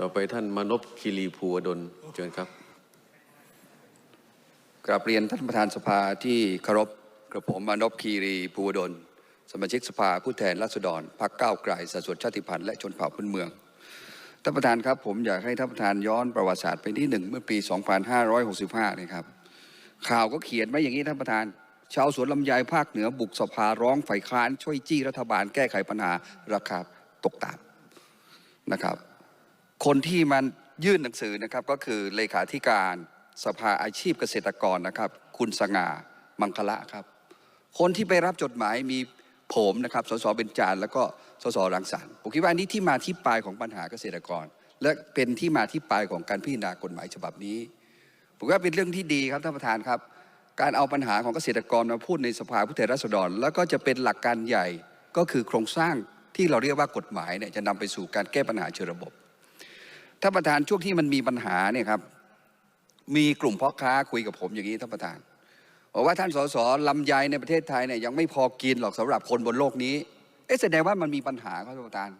ต่อไปท่านมานพคีรีภูวดลเชิญครับกราบเรียนท่านประธานสภาที่เคารพกระผมมานพคีรีภูวดล สมาชิกสภาผู้แทนราษฎรพรรคก้าวไกลสัดส่วนชาติพันธุ์และชนเผ่าพื้นเมืองท่านประธานครับผมอยากให้ท่านประธานย้อนประวัติศาสตร์ไปที่หนึ่งเมื่อปี 2565นี่ครับข่าวก็เขียนไว้อย่างนี้ท่านประธาน ชาวสวนลำไยภาคเหนือบุกสภาร้องฝ่ายค้านช่วยจี้รัฐบาลแก้ไขปัญหาราคาตกต่ำนะครับ คนที่มันยื่นหนังสือนะครับก็คือเลขาธิการสภาอาชีพเกษตรกรนะครับ คุณสง่ามังคละครับ คนที่ไปรับจดหมายมีผมนะครับสสเบญจานแล้วก็สสรังสรรค์ผมคิดว่าอันนี้ที่มาที่ไปของปัญหาเกษตรกร และเป็นที่มาที่ไปของการพิจารณากฎหมายฉบับนี้ผมว่าเป็นเรื่องที่ดีครับท่านประธานครับ การเอาปัญหาของเกษตรกรมาพูดในสภาผู้แทนราษฎร แล้วก็จะเป็นหลักการใหญ่ก็คือโครงสร้างที่เราเรียกว่ากฎหมายเนี่ยจะนำไปสู่การแก้ปัญหาเชิงระบบ ท่านประธานช่วงที่มันมีปัญหาเนี่ยครับ มีกลุ่มพ่อค้าคุยกับผมอย่างนี้ท่านประธานบอกว่าท่านสสลำไยในประเทศไทยเนี่ยยังไม่พอกินหรอกสำหรับคนบนโลกนี้เอ๊ะแสดงว่ามันมีปัญหาครับท่านประธาน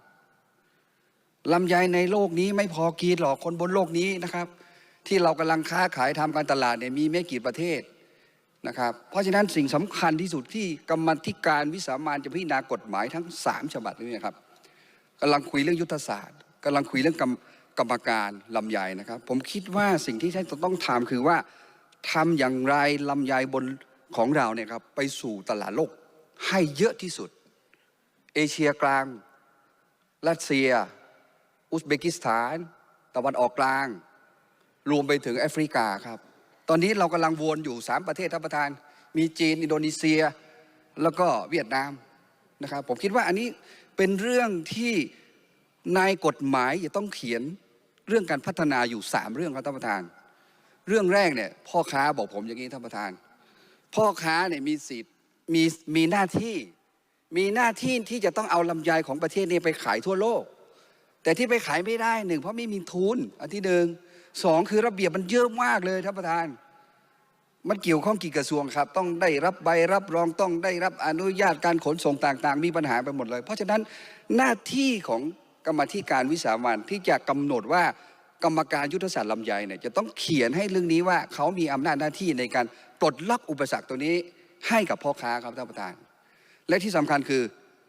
ลำไยในโลกนี้ไม่พอกินหรอกคนบนโลกนี้นะครับ ที่เรากำลังค้าขายทำการตลาดเนี่ยมีไม่กี่ประเทศนะครับ เพราะฉะนั้นสิ่งสำคัญที่สุดที่กรรมธิการวิสามันจะพิจารณากฎหมายทั้งสามฉบับนี้นะครับกำลังคุยเรื่องยุทธศาสตร์กำลังคุยเรื่อง กรรมการลำไยนะครับ ผมคิดว่าสิ่งที่ท่านจะต้องทำคือว่าทำอย่างไรลำไยบนของเราเนี่ยครับไปสู่ตลาดโลกให้เยอะที่สุด เอเชียกลางรัสเซีย อุซเบกิสถาน ตะวันออกกลาง รวมไปถึงแอฟริกาครับ ตอนนี้เรากำลังวนอยู่ 3 ประเทศท่านประธาน มีจีน อินโดนีเซีย แล้วก็เวียดนามนะครับ ผมคิดว่าอันนี้เป็นเรื่องที่ในกฎหมายจะต้องเขียน เรื่องการพัฒนาอยู่ 3 เรื่องครับท่านประธาน เรื่องแรกเนี่ยพ่อค้าบอกผมอย่างนี้ท่านประธาน พ่อค้าเนี่ยมีสิทธิ์มีมีหน้าที่มีหน้าที่ที่จะต้องเอาลำไยของประเทศนี้ไปขายทั่วโลก แต่ที่ไปขายไม่ได้หนึ่งเพราะไม่มีทุนอันที่หนึ่งสองคือระเบียบมันเยอะมากเลยท่านประธาน มันเกี่ยวข้องกี่กระทรวงครับ ต้องได้รับใบรับรองต้องได้รับอนุญาตการขนส่งต่าง ๆ มีปัญหาไปหมดเลย เพราะฉะนั้นหน้าที่ของ กรรมาธิการวิสามันที่จะกำหนดว่ากรรมการยุทธศาสตร์ลำไยเนี่ยจะต้องเขียนให้เรื่องนี้ว่าเขามีอำนาจหน้าที่ในการปลดล็อกอุปสรรคตัวนี้ให้กับพ่อค้าครับท่านประธาน และที่สำคัญคือ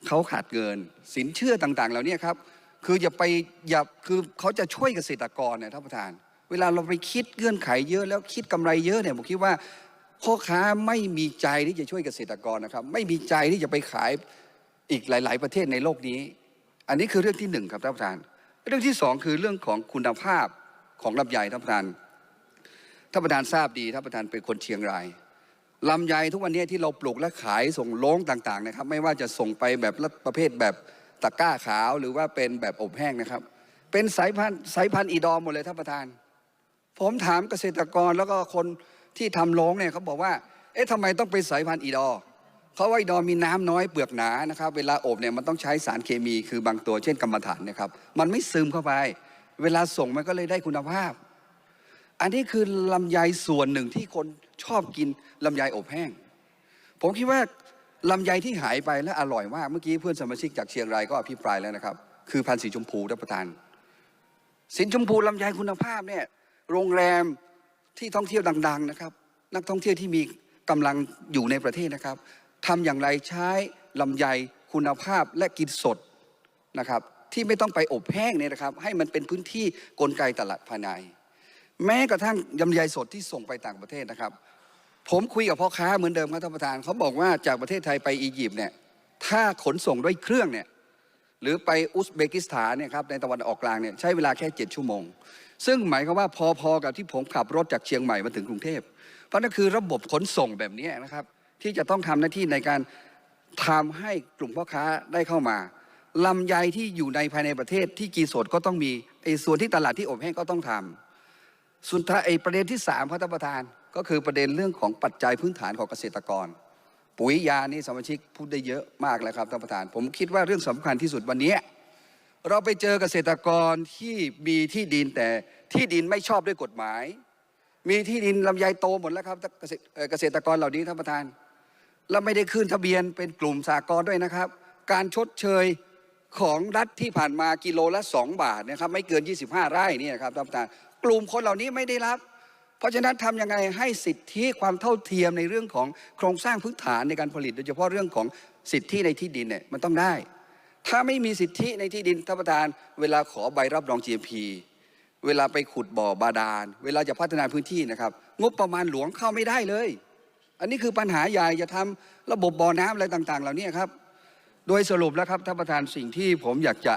เขาขาดเงินสินเชื่อต่างๆเหล่านี้ครับคืออย่าไปอย่าคือเขาจะช่วยเกษตรกรเนี่ยท่านประธาน เวลาเราไปคิดเงื่อนไขเยอะแล้วคิดกำไรเยอะเนี่ยผมคิดว่าพ่อค้าไม่มีใจที่จะช่วยเกษตรกรนะครับ ไม่มีใจที่จะไปขายอีกหลาย ๆ ประเทศในโลกนี้ อันนี้คือเรื่องที่หนึ่งครับท่านประธาน เรื่องที่สองคือเรื่องของคุณภาพของลำไยท่านประธานท่านประธานทราบดีท่านประธานเป็นคนเชียงรายลำไยทุกวันนี้ที่เราปลูกและขายส่งโล้งต่างๆนะครับ ไม่ว่าจะส่งไปแบบประเภทแบบตะกร้าขาวหรือว่าเป็นแบบอบแห้งนะครับ เป็นสายพันธุ์สายพันธุ์อีดอมหมดเลยท่านประธาน ผมถามเกษตรกรแล้วก็คนที่ทำโล้งเนี่ยเขาบอกว่า เอ๊ะทำไมต้องเป็นสายพันธุ์อีดอ เพราะว่าอีดอมีน้ำน้อยเปลือกหนานะครับ เวลาอบเนี่ยมันต้องใช้สารเคมีคือบางตัวเช่นกรรมฐานนะครับ มันไม่ซึมเข้าไป เวลาส่งมันก็เลยได้คุณภาพ อันนี้คือลำไยส่วนหนึ่งที่คนชอบกินลำไยอบแห้ง ผมคิดว่าลำไยที่หายไปและอร่อยมาก เมื่อกี้เพื่อนสมาชิกจากเชียงรายก็อภิปรายแล้วนะครับ คือพันธุ์สีชมพูท่านประธานสินชมพูลำไยคุณภาพเนี่ยโรงแรมที่ท่องเที่ยวดัง ๆนะครับ นักท่องเที่ยวที่มีกำลังอยู่ในประเทศนะครับ ทำอย่างไรใช้ลำไยคุณภาพและกินสดนะครับที่ไม่ต้องไปอบแห้งเนี่ยนะครับ ให้มันเป็นพื้นที่กลไกตลาดภายใน แม้กระทั่งลำไยสดที่ส่งไปต่างประเทศนะครับ ผมคุยกับพ่อค้าเหมือนเดิมครับท่านประธานเขาบอกว่าจากประเทศไทยไปอียิปต์เนี่ยถ้าขนส่งด้วยเครื่องเนี่ยหรือไปอุซเบกิสถานเนี่ยครับในตะวันออกกลางเนี่ยใช้เวลาแค่7ชั่วโมง ซึ่งหมายความว่าพอๆกับที่ผมขับรถจากเชียงใหม่มาถึงกรุงเทพเพราะนั่นคือระบบขนส่งแบบนี้นะครับ ที่จะต้องทำหน้าที่ในการทำให้กลุ่มพ่อค้าได้เข้ามาลำไยที่อยู่ในภายในประเทศที่กีสดก็ต้องมีไอ้ส่วนที่ตลาดที่อบแห้งก็ต้องทำสุดท้ายไอ้ประเด็นที่สามครับท่านประธานก็คือประเด็นเรื่องของปัจจัยพื้นฐานของเกษตรกร ปุ๋ยยานี่สมาชิกพูดได้เยอะมากแล้วครับท่านประธาน ผมคิดว่าเรื่องสำคัญที่สุดวันนี้ เราไปเจอเกษตรกรที่มีที่ดินแต่ที่ดินไม่ชอบด้วยกฎหมาย มีที่ดินลำไยโตหมดแล้วครับเกษตรเกษตรกรเหล่านี้ท่านประธาน แล้วไม่ได้ขึ้นทะเบียนเป็นกลุ่มสากลด้วยนะครับ การชดเชยของรัฐที่ผ่านมากิโลละ 2 บาทนะครับไม่เกิน 25 ไร่นี่ยครับท่านประธานกลุ่มคนเหล่านี้ไม่ได้รับ เพราะฉะนั้นทำยังไงให้สิทธิความเท่าเทียมในเรื่องของโครงสร้างพื้นฐานในการผลิต โดยเฉพาะเรื่องของสิทธิในที่ดินเนี่ยมันต้องได้ ถ้าไม่มีสิทธิในที่ดินท่านประธาน เวลาขอใบรับรอง GMP เวลาไปขุดบ่อบาดาล เวลาจะพัฒนาพื้นที่นะครับ งบประมาณหลวงเข้าไม่ได้เลย อันนี้คือปัญหาใหญ่จะทำระบบบ่อน้ำอะไรต่าง ๆ เหล่านี้ครับ โดยสรุปแล้วครับท่านประธานสิ่งที่ผมอยากจะ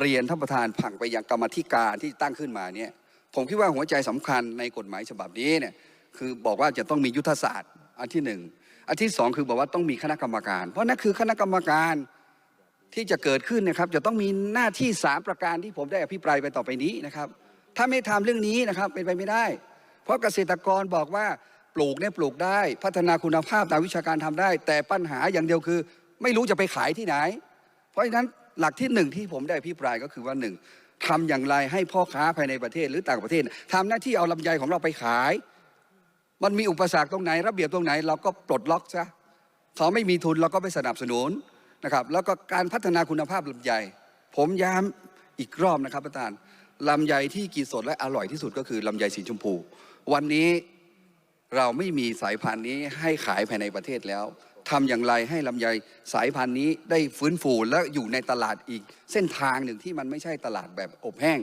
เรียนท่านประธานผังไปยังกรรมธิการที่ตั้งขึ้นมาเนี่ยผมคิดว่าหัวใจสำคัญในกฎหมายฉบับนี้เนี่ยคือบอกว่าจะต้องมียุทธศาสตร์อันที่หนึ่งอันที่สองคือบอกว่าต้องมีคณะกรรมการ เพราะนั่นคือคณะกรรมการที่จะเกิดขึ้นนะครับ จะต้องมีหน้าที่สามประการที่ผมได้อภิปรายไปต่อไปนี้นะครับ ถ้าไม่ทำเรื่องนี้นะครับเป็นไปไม่ได้ เพราะเกษตรกรบอกว่า ลูกเนี่ยปลูกได้ พัฒนาคุณภาพตามวิชาการทำได้ แต่ปัญหาอย่างเดียวคือ ไม่รู้จะไปขายที่ไหน เพราะฉะนั้นหลักที่หนึ่งที่ผมได้อภิปรายก็คือว่าหนึ่งทำอย่างไรให้พ่อค้าภายในประเทศหรือต่างประเทศทำหน้าที่เอาลำไยของเราไปขาย มันมีอุปสรรคตรงไหน ระเบียบตรงไหน เราก็ปลดล็อกซะเขาไม่มีทุนเราก็ไปสนับสนุนนะครับ แล้วก็การพัฒนาคุณภาพลำไยผมย้ำอีกรอบนะครับประธานลำไยที่กินสดและอร่อยที่สุดก็คือลำไยสีชมพู วันนี้ เราไม่มีสายพันธุ์นี้ให้ขายภายในประเทศแล้วทำอย่างไรให้ลำไยสายพันธุ์นี้ได้ฟื้นฟูและอยู่ในตลาดอีก เส้นทางหนึ่งที่มันไม่ใช่ตลาดแบบอบแห้ง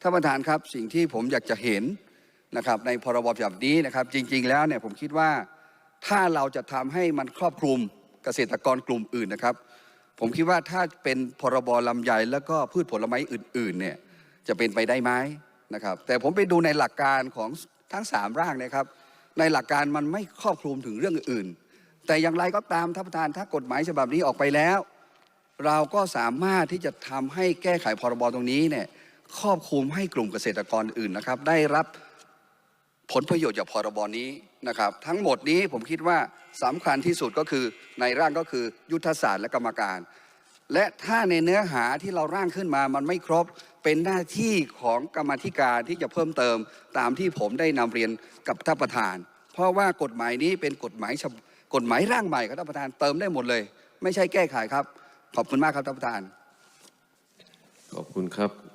ท่านประธานครับสิ่งที่ผมอยากจะเห็นนะครับในพรบฉบับนี้นะครับ จริง ๆ แล้วเนี่ยผมคิดว่าถ้าเราจะทำให้มันครอบคลุมเกษตรกรกลุ่มอื่นนะครับ ผมคิดว่าถ้าเป็นพรบลำไยแล้วก็พืชผลไม้อื่นๆเนี่ยจะเป็นไปได้ไหมนะครับ แต่ผมไปดูในหลักการของทั้งสามร่างนะครับ ในหลักการมันไม่ครอบคลุมถึงเรื่องอื่น แต่อย่างไรก็ตามท่านประธานถ้ากฎหมายฉบับนี้ออกไปแล้ว เราก็สามารถที่จะทำให้แก้ไขพรบตรงนี้เนี่ยครอบคลุมให้กลุ่มเกษตรกรอื่นนะครับ ได้รับผลประโยชน์จากพรบนี้นะครับ ทั้งหมดนี้ผมคิดว่าสำคัญที่สุดก็คือในร่างก็คือยุทธศาสตร์และกรรมการ และถ้าในเนื้อหาที่เราร่างขึ้นมามันไม่ครบ เป็นหน้าที่ของกรรมธิการที่จะเพิ่มเติมตามที่ผมได้นำเรียนกับท่านประธาน เพราะว่ากฎหมายนี้เป็นกฎหมายกฎหมายร่างใหม่ครับท่านประธานเติมได้หมดเลย ไม่ใช่แก้ไขครับ ขอบคุณมากครับท่านประธาน ขอบคุณครับ